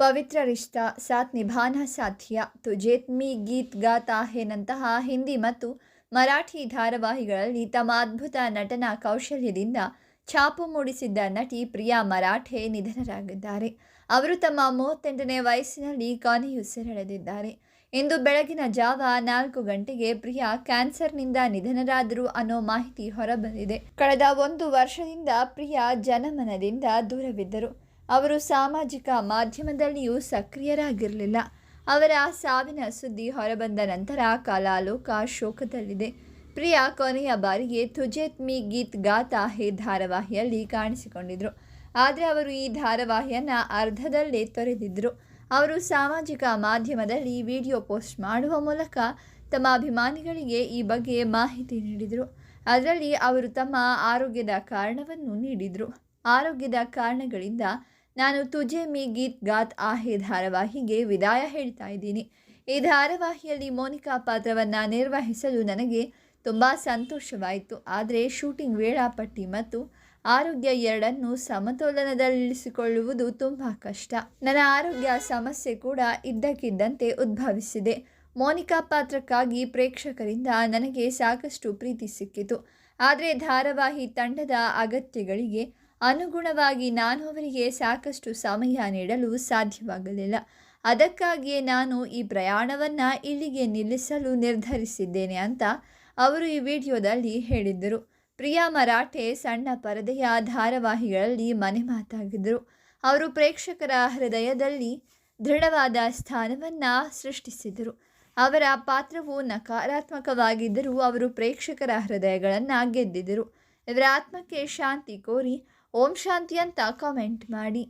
ಪವಿತ್ರ ರಿಶ್ತಾ ಸಾತ್ ನಿಭಾನ ಸಾಧ್ಯ. ತುಜೇತ್ಮಿ ಗೀತ್ ಗಾತಾ ಹೇನಂತಹ ಹಿಂದಿ ಮತ್ತು ಮರಾಠಿ ಧಾರಾವಾಹಿಗಳಲ್ಲಿ ತಮ್ಮ ಅದ್ಭುತ ನಟನಾ ಕೌಶಲ್ಯದಿಂದ ಛಾಪು ಮೂಡಿಸಿದ್ದ ನಟಿ ಪ್ರಿಯಾ ಮರಾಠೆ ನಿಧನರಾಗಿದ್ದಾರೆ. ಅವರು ತಮ್ಮ ಮೂವತ್ತೆಂಟನೇ ವಯಸ್ಸಿನಲ್ಲಿ ಕೊನೆಯುಸಿರೆಳೆದಿದ್ದಾರೆ ಇಂದು ಬೆಳಗಿನ ಜಾವ ನಾಲ್ಕು ಗಂಟೆಗೆ ಪ್ರಿಯಾ ಕ್ಯಾನ್ಸರ್ನಿಂದ ನಿಧನರಾದರು ಅನ್ನೋ ಮಾಹಿತಿ ಹೊರಬಂದಿದೆ. ಕಳೆದ ಒಂದು ವರ್ಷದಿಂದ ಪ್ರಿಯಾ ಜನಮನದಿಂದ ದೂರವಿದ್ದರು. ಅವರು ಸಾಮಾಜಿಕ ಮಾಧ್ಯಮದಲ್ಲಿಯೂ ಸಕ್ರಿಯರಾಗಿರಲಿಲ್ಲ. ಅವರ ಸಾವಿನ ಸುದ್ದಿ ಹೊರಬಂದ ನಂತರ ಕಲಾಲೋಕ ಶೋಕದಲ್ಲಿದೆ. ಪ್ರಿಯಾ ಕೊನೆಯ ಬಾರಿಗೆ ತುಜೇತ್ ಮಿ ಗೀತ್ ಗಾತಾ ಹೇ ಧಾರಾವಾಹಿಯಲ್ಲಿ ಕಾಣಿಸಿಕೊಂಡಿದ್ರು. ಆದರೆ ಅವರು ಈ ಧಾರಾವಾಹಿಯನ್ನು ಅರ್ಧದಲ್ಲೇ ತೊರೆದಿದ್ದರು ಅವರು ಸಾಮಾಜಿಕ ಮಾಧ್ಯಮದಲ್ಲಿ ವಿಡಿಯೋ ಪೋಸ್ಟ್ ಮಾಡುವ ಮೂಲಕ ತಮ್ಮ ಅಭಿಮಾನಿಗಳಿಗೆ ಈ ಬಗ್ಗೆ ಮಾಹಿತಿ ನೀಡಿದರು. ಅದರಲ್ಲಿ ಅವರು ತಮ್ಮ ಆರೋಗ್ಯದ ಕಾರಣವನ್ನು ನೀಡಿದರು. ಆರೋಗ್ಯದ ಕಾರಣಗಳಿಂದ ನಾನು ತುಜೆ ಮಿ ಗೀತ್ ಗಾತ್ ಆಹೆ ಧಾರಾವಾಹಿಗೆ ವಿದಾಯ ಹೇಳ್ತಾ ಇದ್ದೀನಿ. ಈ ಧಾರಾವಾಹಿಯಲ್ಲಿ ಮೋನಿಕಾ ಪಾತ್ರವನ್ನು ನಿರ್ವಹಿಸಲು ನನಗೆ ತುಂಬ ಸಂತೋಷವಾಯಿತು. ಆದರೆ ಶೂಟಿಂಗ್ ವೇಳಾಪಟ್ಟಿ ಮತ್ತು ಆರೋಗ್ಯ ಎರಡನ್ನೂ ಸಮತೋಲನದಲ್ಲಿಳಿಸಿಕೊಳ್ಳುವುದು ತುಂಬ ಕಷ್ಟ. ನನ್ನ ಆರೋಗ್ಯ ಸಮಸ್ಯೆ ಕೂಡ ಇದ್ದಕ್ಕಿದ್ದಂತೆ ಉದ್ಭವಿಸಿದೆ. ಮೋನಿಕಾ ಪಾತ್ರಕ್ಕಾಗಿ ಪ್ರೇಕ್ಷಕರಿಂದ ನನಗೆ ಸಾಕಷ್ಟು ಪ್ರೀತಿ ಸಿಕ್ಕಿತು. ಆದರೆ ಧಾರಾವಾಹಿ ತಂಡದ ಅಗತ್ಯಗಳಿಗೆ ಅನುಗುಣವಾಗಿ ನಾನು ಅವರಿಗೆ ಸಾಕಷ್ಟು ಸಮಯ ನೀಡಲು ಸಾಧ್ಯವಾಗಲಿಲ್ಲ. ಅದಕ್ಕಾಗಿಯೇ ನಾನು ಈ ಪ್ರಯಾಣವನ್ನು ಇಲ್ಲಿಗೆ ನಿಲ್ಲಿಸಲು ನಿರ್ಧರಿಸಿದ್ದೇನೆ ಅಂತ ಅವರು ಈ ವಿಡಿಯೋದಲ್ಲಿ ಹೇಳಿದ್ದರು. ಪ್ರಿಯಾ ಮರಾಠೆ ಸಣ್ಣ ಪರದೆಯ ಧಾರಾವಾಹಿಗಳಲ್ಲಿ ಮನೆ ಮಾತಾಗಿದ್ದರು. ಅವರು ಪ್ರೇಕ್ಷಕರ ಹೃದಯದಲ್ಲಿ ದೃಢವಾದ ಸ್ಥಾನವನ್ನು ಸೃಷ್ಟಿಸಿದರು. ಅವರ ಪಾತ್ರವು ನಕಾರಾತ್ಮಕವಾಗಿದ್ದರೂ ಅವರು ಪ್ರೇಕ್ಷಕರ ಹೃದಯಗಳನ್ನು ಗೆದ್ದಿದ್ದರು. ಇವರ ಆತ್ಮಕ್ಕೆ ಶಾಂತಿ ಕೋರಿ ಓಂ ಶಾಂತಿ ಅಂತ ಕಾಮೆಂಟ್ ಮಾಡಿ.